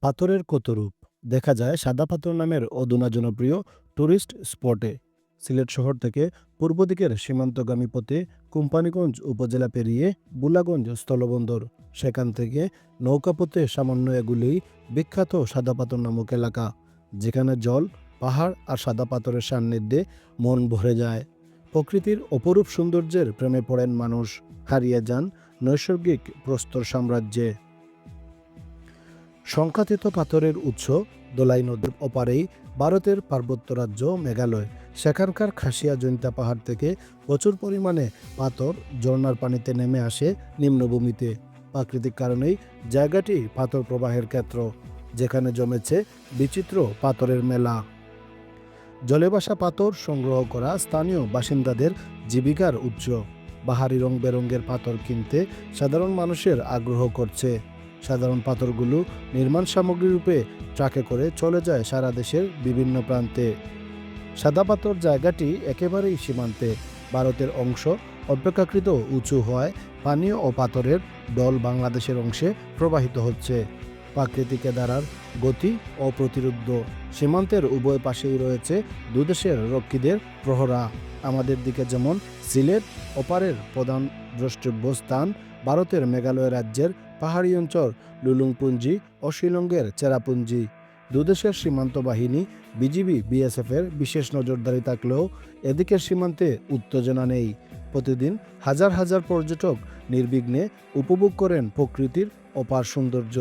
পাথরের কত রূপ দেখা যায়, সাদা পাথর নামের অধুনা জনপ্রিয় টুরিস্ট স্পটে। সিলেট শহর থেকে পূর্ব দিকের সীমান্তগামী পথে কোম্পানীগঞ্জ উপজেলা পেরিয়ে বুলাগঞ্জ স্থলবন্দর। সেখান থেকে নৌকাপথে সামান্য এগুলি বিখ্যাত সাদা পাথর নামক এলাকা। যেখানে জল, পাহাড় আর সাদা পাথরের সান্নিধ্যে মন ভরে যায়। প্রকৃতির অপরূপ সৌন্দর্যের প্রেমে পড়েন মানুষ। হারিয়ে যান নৈসর্গিক প্রস্তর সাম্রাজ্যে। সংখ্যাতীত পাথরের উৎস দোলাই নদীর ওপারেই ভারতের পার্বত্য রাজ্য মেঘালয়। সেখানকার খাসিয়া জৈন্তা পাহাড় থেকে প্রচুর পরিমাণে পাথর ঝর্ণার পানিতে নেমে আসে নিম্নভূমিতে। প্রাকৃতিক কারণেই জায়গাটি পাথর প্রবাহের ক্ষেত্র, যেখানে জমেছে বিচিত্র পাথরের মেলা। জলে ভাসা পাথর সংগ্রহ করা স্থানীয় বাসিন্দাদের জীবিকার উৎস। বাহারি রং বেরঙের পাথর কিনতে সাধারণ মানুষের আগ্রহ করছে। সাধারণ পাথরগুলো নির্মাণ সামগ্রী রূপে ট্রাকে করে চলে যায় সারা দেশের বিভিন্ন প্রান্তে। সাদা পাথর জায়গাটি একেবারেই সীমান্তে। ভারতের অংশ অপেক্ষাকৃত উঁচু হওয়ায় পানীয় ও পাথরের দল বাংলাদেশের অংশে প্রবাহিত হচ্ছে। প্রাকৃতিক দ্বারার গতি অপ্রতিরোধ্য। সীমান্তের উভয় পাশেই রয়েছে দুদেশের রক্ষীদের প্রহরা। আমাদের দিকে যেমন সিলেট ওপারের প্রধান দ্রষ্টব্য স্থান ভারতের মেঘালয় রাজ্যের পাহাড়ি অঞ্চল, লুলুংপুঞ্জি ও শিলংয়ের চেরাপুঞ্জি। দুদেশের সীমান্ত বাহিনী, বিজিবি, বিএসএফের বিশেষ নজরদারি থাকলেও এদিকের সীমান্তে উত্তেজনা নেই। প্রতিদিন হাজার হাজার পর্যটক নির্বিঘ্নে উপভোগ করেন প্রকৃতির অপার সৌন্দর্য।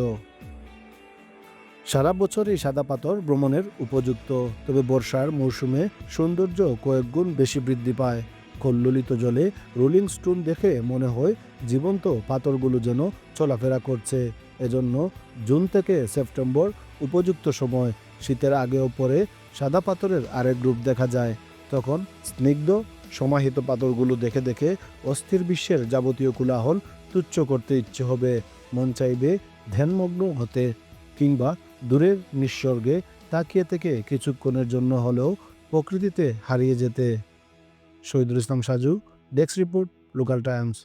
সারা বছরই সাদা পাথর ভ্রমণের উপযুক্ত, তবে বর্ষার মৌসুমে সৌন্দর্য কয়েক গুণ বেশি বৃদ্ধি পায়। কল্লোলিত জলে রোলিং স্টোন দেখে মনে হয় জীবন্ত পাথরগুলো যেন চলাফেরা করছে। এজন্য জুন থেকে সেপ্টেম্বর উপযুক্ত সময়। শীতের আগেও পরে সাদা পাথরের আরেক রূপ দেখা যায়। তখন স্নিগ্ধ, সমাহিত পাথরগুলো দেখে দেখে অস্থির বিশ্বের যাবতীয় কোলাহল তুচ্ছ করতে ইচ্ছে হবে। মন চাইবে ধ্যানমগ্ন হতে কিংবা দূরের নিঃস্বর্গে তাকিয়ে থেকে কিছুক্ষণের জন্য হলেও প্রকৃতিতে হারিয়ে যেতে। Shahidul Islam Saju desk report local times